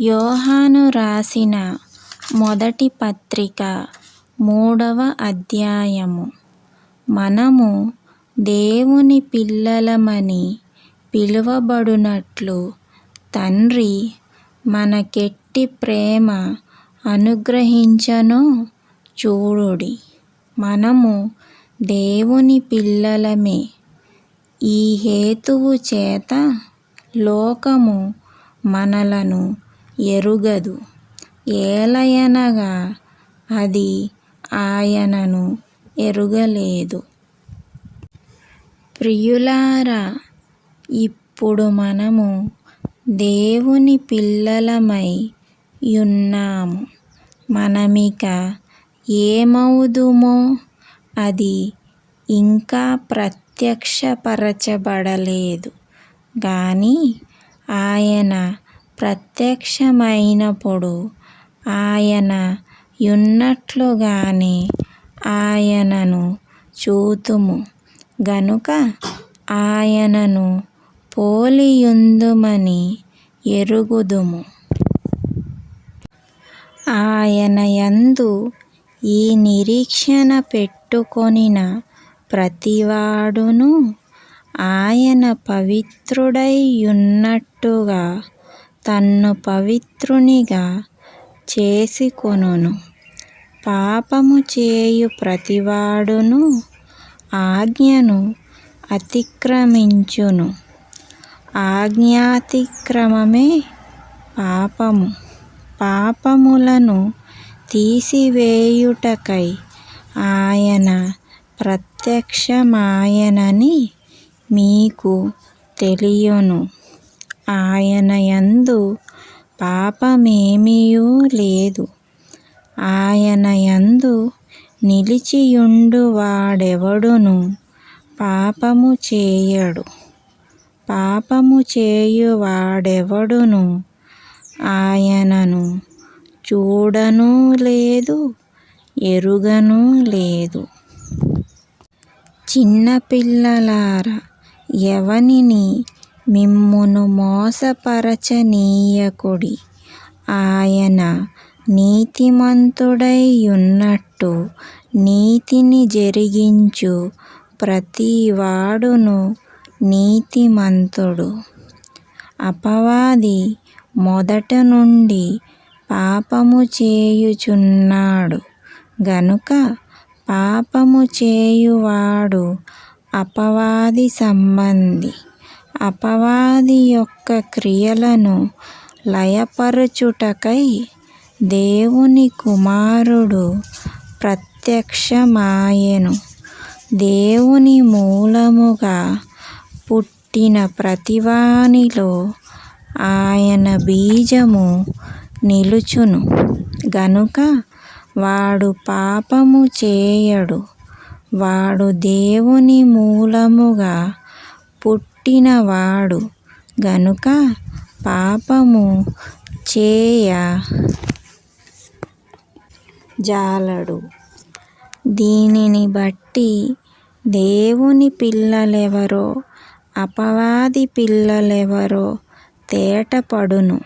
యోహాను రాసిన మొదటి పత్రిక మూడవ అధ్యాయము. మనము దేవుని పిల్లలమని పిలువబడునట్లు తండ్రి మనకెట్టి ప్రేమ అనుగ్రహించను చూడుడి. మనము దేవుని పిల్లలమే. ఈ హేతువు చేత లోకము మనలను ఎరుగదు. ఏలయనగా అది ఆయనను ఎరుగలేదు. ప్రియులారా ఇప్పుడు మనము దేవుని పిల్లలమై ఉన్నాము. మనమిక ఏమవుదుమో అది ఇంకా ప్రత్యక్షపరచబడలేదు. కానీ ఆయన ప్రత్యక్షమైనప్పుడు ఆయన యున్నట్లుగానే ఆయనను చూతుము. గనుక ఆయనను పోలియుందుమని ఎరుగుదుము. ఆయన యందు ఈ నిరీక్షణ పెట్టుకొనిన ప్రతివాడును ఆయన పవిత్రుడై యున్నట్టుగా తన్ను పవిత్రునిగా చేసుకొనును. పాపము చేయు ప్రతివాడును ఆజ్ఞను అతిక్రమించును. ఆజ్ఞాతిక్రమమే పాపము. పాపములను తీసివేయుటకై ఆయన ప్రత్యక్షమాయనని మీకు తెలియును. ఆయన యందు పాపమేమియూ లేదు. ఆయన యందు నిలిచియుండువాడెవడును? పాపము చేయడు. పాపము చేయువాడెవడును? ఆయనను చూడనూ లేదు ఎరుగనూ లేదు. చిన్నపిల్లలారా ఎవనిని మిమ్మును మోసపరచనీయకుడి ఆయన నీతిమంతుడై యున్నట్టు నీతిని జరిగించు. ప్రతివాడును నీతిమంతుడు. అపవాది మొదట నుండి పాపము చేయుచున్నాడు. గనుక పాపము చేయువాడు అపవాది సంబంధి. అపవాది యొక్క క్రియలను లయపరచుటకై దేవుని కుమారుడు ప్రత్యక్షమాయెను. దేవుని మూలముగా పుట్టిన ప్రతివానిలో ఆయన బీజము నిలుచును. గనుక వాడు పాపము చేయడు. వాడు దేవుని మూలముగా పుట్టినవాడు గనుక పాపము చేయ జాలడు. దీనిని బట్టి దేవుని పిల్లలెవరో అపవాది పిల్లలెవరో తేటపడును.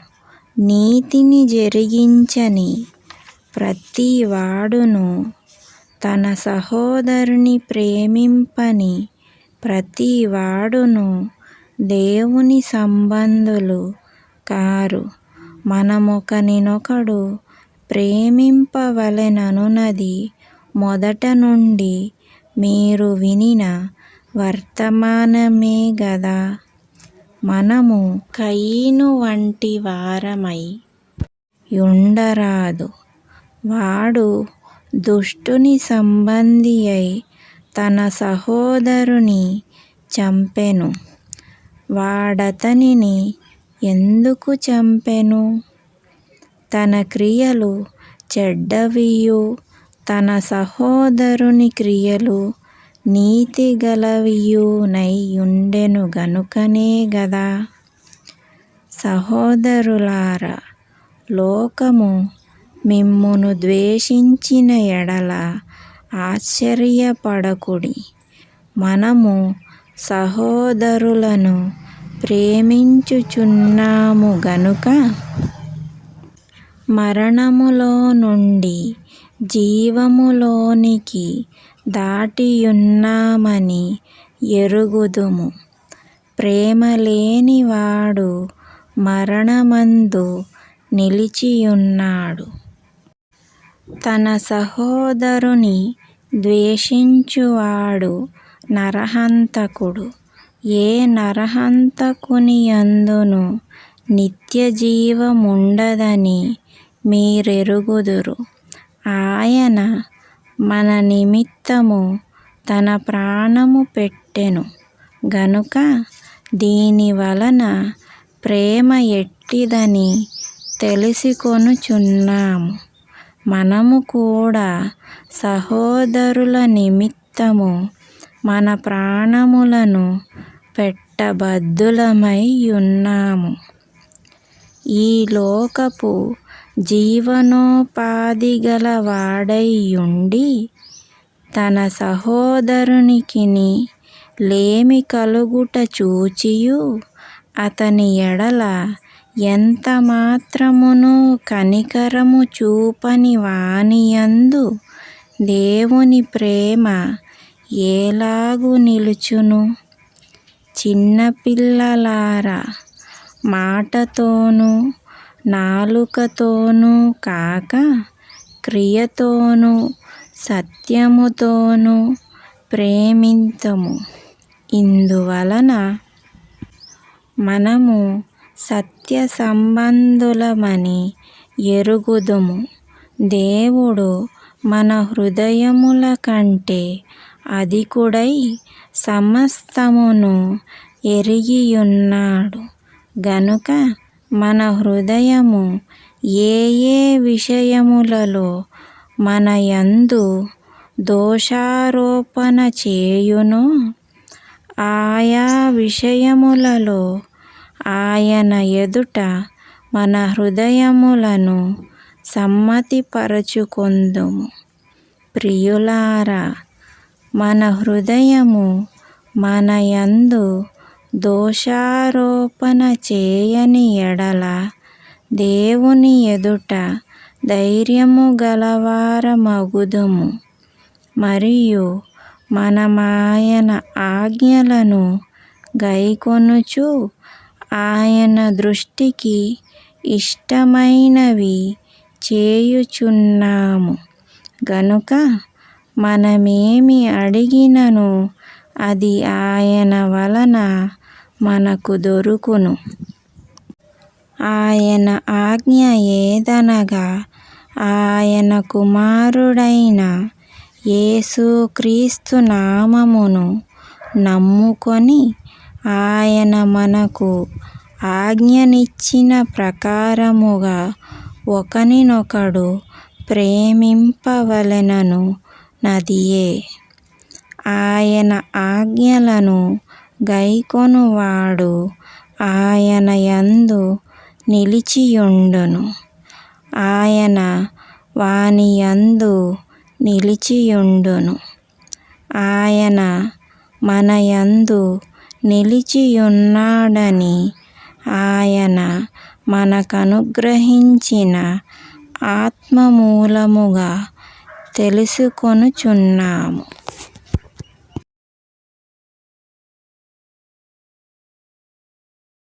నీతిని జరిగించని ప్రతివాడును తన సహోదరుని ప్రేమింపని ప్రతివాడును దేవుని సంబంధులు కారు. మనమొకనినొకడు ప్రేమింపవలెననున్నది మొదట నుండి మీరు వినిన వర్తమానమే గదా. మనము కయీను వంటి వారమై యుండరాదు. వాడు దుష్టుని సంబంధి అయి తన సహోదరుని చంపెను. వాడతనిని ఎందుకు చంపెను? తన క్రియలు చెడ్డవియు. తన సహోదరుని క్రియలు నీతి గలవియునై ఉండెను గనుకనే గదా. సహోదరులారా లోకము మిమ్మును ద్వేషించిన ఎడల ఆశ్చర్యపడకుడి. మనము సహోదరులను ప్రేమించుచున్నాము గనుక మరణములో నుండి జీవములోనికి దాటియున్నామని ఎరుగుదుము. ప్రేమ లేనివాడు మరణమందు నిలిచియున్నాడు. తన సహోదరుని ద్వేషించువాడు నరహంతకుడు. ఏ నరహంతకునియందును నిత్యజీవముండదని మీరెరుగుదురు. ఆయన మన నిమిత్తము తన ప్రాణము పెట్టెను. గనుక దీనివలన ప్రేమ ఎట్టిదని తెలిసికొనుచున్నాము. మనము కూడా సహోదరుల నిమిత్తము మన ప్రాణములను పెట్టబద్ధులమై ఉన్నాము. ఈ లోకపు జీవనోపాధి గల వాడైయుండి తన సహోదరునికిని లేమి కలుగుట చూచియు అతని ఎడల ఎంత మాత్రమును కనికరము చూపని వానియందు దేవుని ప్రేమ ఏలాగు నిలుచును? చిన్నపిల్లలారా మాటతోనూ నాలుకతోనూ కాక క్రియతోనూ సత్యముతోనూ ప్రేమింతము. ఇందువలన మనము సత్య సంబంధులమని ఎరుగుదుము. దేవుడు మన హృదయముల కంటే అధికుడై సమస్తమును ఎరిగియున్నాడు. గనుక మన హృదయము ఏ ఏ విషయములలో మన యందు దోషారోపణ చేయునో ఆయా విషయములలో ఆయన ఎదుట మన హృదయములను సమ్మతిపరచుకొందుము. ప్రియులారా మన హృదయము మన యందు దోషారోపణ చేయని ఎడల దేవుని ఎదుట ధైర్యము గలవారమగుదుము. మరియు మనమాయన ఆజ్ఞలను గైకొనుచు ఆయన దృష్టికి ఇష్టమైనవి చేయుచున్నాము. గనుక మనమేమి అడిగినను అది ఆయన వలన మనకు దొరుకును. ఆయన ఆజ్ఞ ఏదనగా ఆయన కుమారుడైన యేసుక్రీస్తు నామమును నమ్ముకొని ఆయన మనకు ఆజ్ఞనిచ్చిన ప్రకారముగా ఒకనినొకడు ప్రేమింపవలెనను నదియే. ఆయన ఆజ్ఞలను గైకొనువాడు ఆయన యందు నిలిచియుండును. ఆయన వానియందు నిలిచియుండును. ఆయన మనయందు నిలిచియున్నాడని ఆయన మనకనుగ్రహించిన ఆత్మ మూలముగా తెలుసుకొనుచున్నాము.